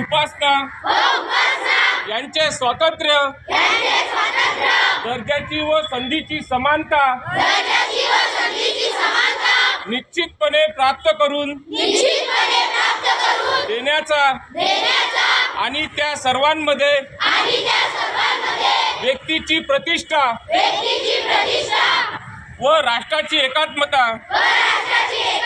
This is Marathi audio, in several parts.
उपासना. यांचे स्वातंत्र्य. दर्जाची व संधीची समानता. निश्चितपणे प्राप्त करून. देण्याचा. आणि त्या सर्वांमध्ये. व्यक्तीची प्रतिष्ठा. व राष्ट्राची एकात्मता. व राष्ट्राची एकात्मता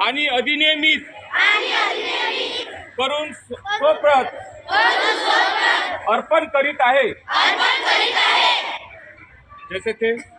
आणि अधिनियमित. करून स्वतः अर्पण करीत आहे. अर्पण करीत आहे. जैसे थे.